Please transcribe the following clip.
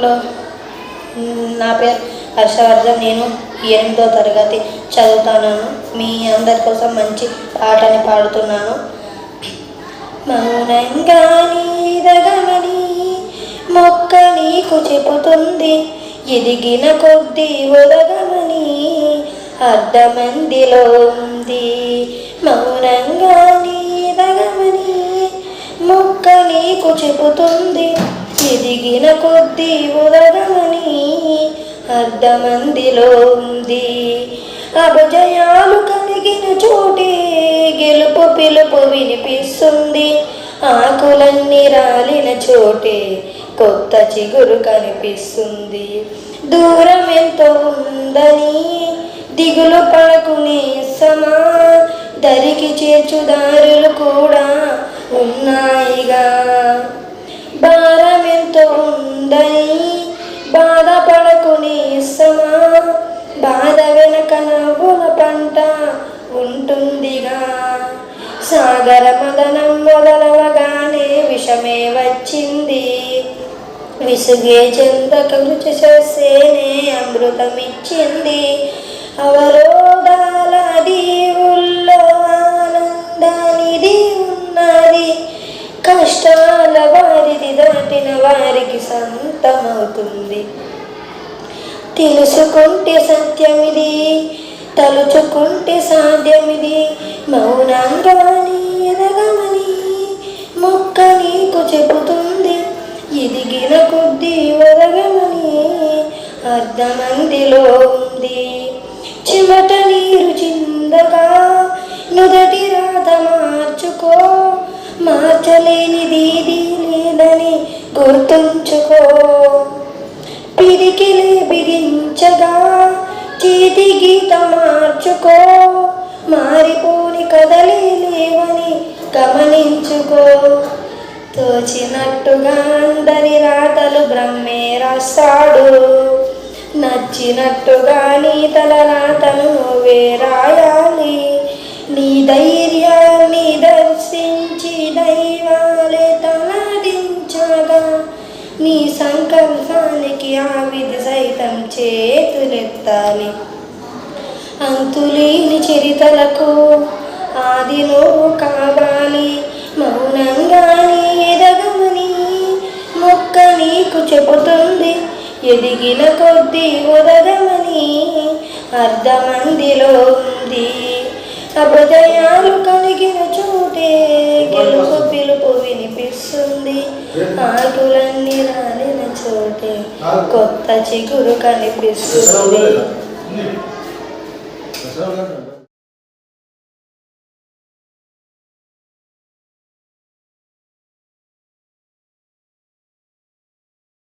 లో నా పేరు హర్షవర్ధన్. నేను ఎనిమిదో తరగతి చదువుతాను మీ అందరి కోసం మంచి పాటని పాడుతున్నాను. మౌనంగా నీదగమని మొక్క నీకు చెబుతుంది. ఎదిగిన కొద్దీ ఒదగమని అర్ధమందిలో ఉంది. మౌనంగా నీదగమని మొక్క నీకు చెబుతుంది. ఎదిగిన కొద్దీ ఉదగమని అర్ధమందిలో ఉంది. అపజయాలు కలిగిన చోటే గెలుపు పిలుపు వినిపిస్తుంది. ఆకులన్నీ రాలిన చోటే కొత్త చిగురు కనిపిస్తుంది. దూరం ఎంతో ఉందని దిగులు పడకునే సమా దరికి చేర్చు దారులు కూడా పడుకుని సమా బాధ వెనక నవ్వుల పంట ఉంటుందిగా. సాగర మదనం మొదలవగానే విషమే వచ్చింది. విసుగే చెందక రుచి చేసేనే అమృతమిచ్చింది. అవరోధాల దీవుల్లో ఆనందానిది ఉన్నది. కష్టాల వారిది దాటిన వారికి సంతమవుతుంది. తెలుసుకుంటే సత్యమిది తలుచుకుంటే సాధ్యమిది. మౌనంగా ఎదగమని మొక్క నీకు చెబుతుంది. ఎదిగిన కొద్దీ ఒదగమని అర్ధమందిలో ఉంది. చెమట నీరు చిందగా నుదటి రాత మార్చుకో. మార్చలేనిది లేదని గుర్తుంచుకో. బిగించగా చేతి గీత మార్చుకో. మారిపోని కదలే లేవని గమనించుకో. తోచినట్టుగా అందరి రాతలు బ్రహ్మే రాస్తాడు. నచ్చినట్టుగా నీ తల రాతను నువ్వే రాయాలి. నీ ధైర్యాన్ని దర్శించి దైవాలే తలదించగా నీ సంకల్పానికి ఆ సైతం చేతులెత్తాలి అంతులేని చరితలకు ఆది నువ్వు కావాలి మౌనంగా నీ ఎదగమని మొక్క నీకు చెబుతుంది. ఎదిగిన కొద్దీ ఉదగమని అర్ధమందిలో ఉంది. అభదయాలు కలిగిన చోటే గెలుపు పిలుపు వినిపిస్తుంది. ఆకులన్నీ రాలిన చోటే కొత్త చిగురు కనిపిస్తుంది.